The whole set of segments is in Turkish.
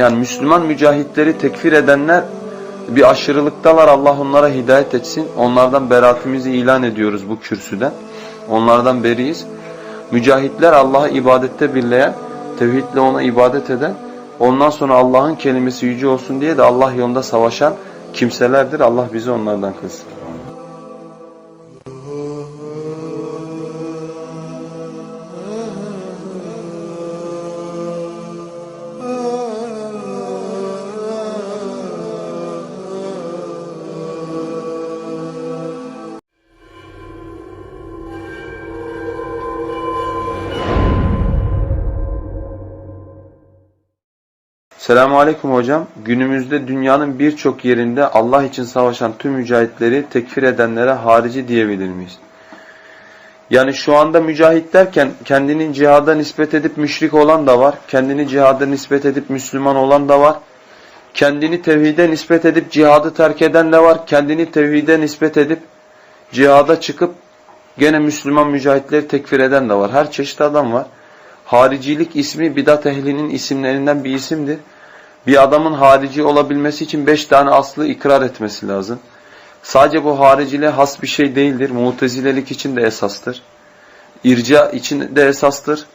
yani Müslüman mücahitleri tekfir edenler bir aşırılıktalar. Allah onlara hidayet etsin. Onlardan beraatimizi ilan ediyoruz bu kürsüden. Onlardan beriyiz. Mücahitler Allah'a ibadette birleyen, tevhidle ona ibadet eden, ondan sonra Allah'ın kelimesi yüce olsun diye de Allah yolunda savaşan kimselerdir. Allah bizi onlardan kılsın. Selamun Aleyküm hocam. Günümüzde dünyanın birçok yerinde Allah için savaşan tüm mücahitleri tekfir edenlere harici diyebilir miyiz? Yani şu anda mücahit derken kendini cihada nispet edip müşrik olan da var. Kendini cihada nispet edip Müslüman olan da var. Kendini tevhide nispet edip cihadı terk eden de var. Kendini tevhide nispet edip cihada çıkıp gene Müslüman mücahitleri tekfir eden de var. Her çeşit adam var. Haricilik ismi bidat ehlinin isimlerinden bir isimdir. Bir adamın harici olabilmesi için beş tane aslı ikrar etmesi lazım. Sadece bu hariciliğe has bir şey değildir. Mutezilelik için de esastır. İrca için de esastır.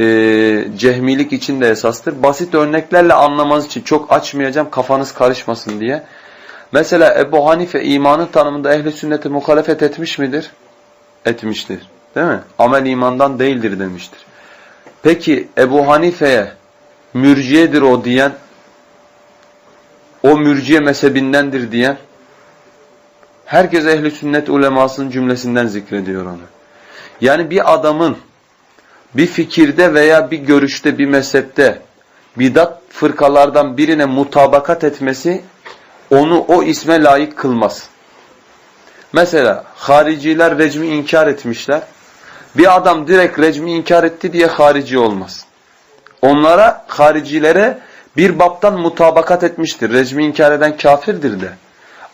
Ee, cehmilik için de esastır. Basit örneklerle anlamanız için çok açmayacağım kafanız karışmasın diye. Mesela Ebu Hanife imanın tanımında ehli sünnete muhalefet etmiş midir? Etmiştir. Değil mi? Amel imandan değildir demiştir. Peki Ebu Hanife'ye mürciyedir o diyen, o mürciye mezhebindendir diyen, herkes ehli sünnet ulemasının cümlesinden zikrediyor onu. Yani bir adamın bir fikirde veya bir görüşte, bir mezhepte bidat fırkalardan birine mutabakat etmesi onu o isme layık kılmaz. Mesela hariciler recmi inkar etmişler. Bir adam direkt recmi inkar etti diye harici olmaz. Onlara, haricilere bir baptan mutabakat etmiştir. Recmi inkar eden kafirdir de.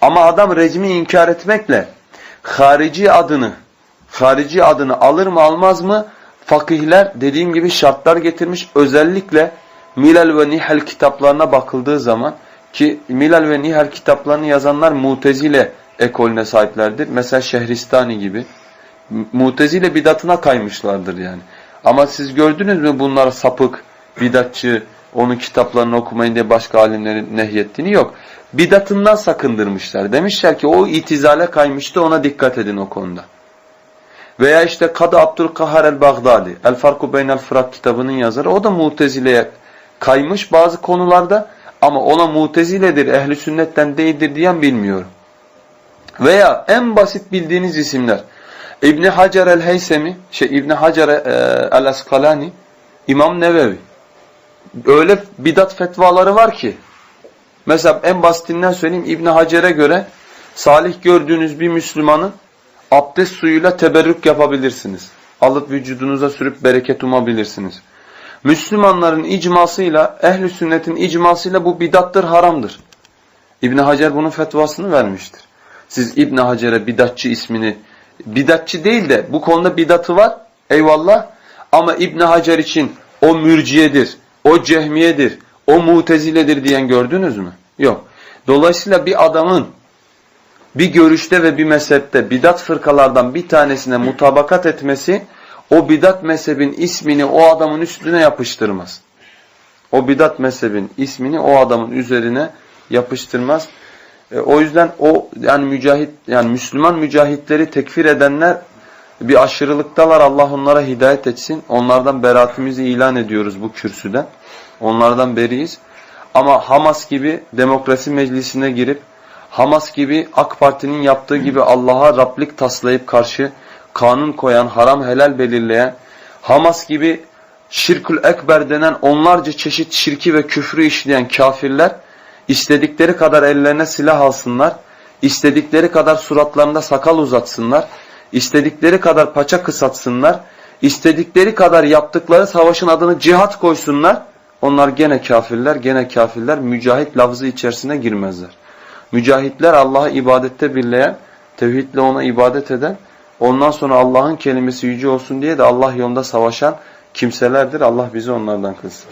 Ama adam recmi inkar etmekle harici adını, harici adını alır mı almaz mı? Fakihler dediğim gibi şartlar getirmiş. Özellikle Milal ve Nihal kitaplarına bakıldığı zaman ki Milal ve Nihal kitaplarını yazanlar Mutezile ekolüne sahiplerdir. Mesela Şehristani gibi. Mutezile bidatına kaymışlardır yani. Ama siz gördünüz mü bunlar sapık, bidatçı, onun kitaplarını okumayın diye başka alimlerin nehyettiğini yok. Bidatından sakındırmışlar. Demişler ki o itizale kaymıştı ona dikkat edin o konuda. Veya işte Kadı Abdülkahar el-Baghdadi, El Farku Beynel Fırat kitabının yazarı o da Mutezile'ye kaymış bazı konularda ama ona Mutezile'dir, ehli sünnetten değildir diyen bilmiyorum. Veya en basit bildiğiniz isimler. İbn Hacer el-Heysemi, şey İbn Hacer e, el-Askalani, İmam Nevevi. Öyle bidat fetvaları var ki. Mesela en basitinden söyleyeyim İbn Hacer'e göre salih gördüğünüz bir Müslümanın abdest suyuyla teberrük yapabilirsiniz. Alıp vücudunuza sürüp bereket umabilirsiniz. Müslümanların icmasıyla, ehli sünnetin icmasıyla bu bidattır, haramdır. İbn Hacer bunun fetvasını vermiştir. Siz İbn Hacer'e bidatçı ismini bidatçı değil de bu konuda bidatı var. Eyvallah. Ama İbn Hacer için o mürciyedir, o cehmiyedir, o muteziledir diyen gördünüz mü? Yok. Dolayısıyla bir adamın bir görüşte ve bir mezhepte bidat fırkalardan bir tanesine mutabakat etmesi o bidat mezhebin ismini o adamın üstüne yapıştırmaz. O bidat mezhebin ismini o adamın üzerine yapıştırmaz. E, o yüzden o yani mücahit yani Müslüman mücahitleri tekfir edenler bir aşırılıktalar. Allah onlara hidayet etsin. Onlardan beraatimizi ilan ediyoruz bu kürsüden. Onlardan beriyiz. Ama Hamas gibi demokrasi meclisine girip Hamas gibi AK Parti'nin yaptığı gibi Allah'a Rablik taslayıp karşı kanun koyan, haram helal belirleyen, Hamas gibi şirkül ekber denen onlarca çeşit şirki ve küfrü işleyen kafirler istedikleri kadar ellerine silah alsınlar, istedikleri kadar suratlarında sakal uzatsınlar, istedikleri kadar paça kısatsınlar, istedikleri kadar yaptıkları savaşın adını cihat koysunlar, onlar gene kafirler, gene kafirler, mücahit lafzı içerisine girmezler. Mücahitler Allah'a ibadette birleyen, tevhidle ona ibadet eden, ondan sonra Allah'ın kelimesi yüce olsun diye de Allah yolunda savaşan kimselerdir. Allah bizi onlardan kılsın.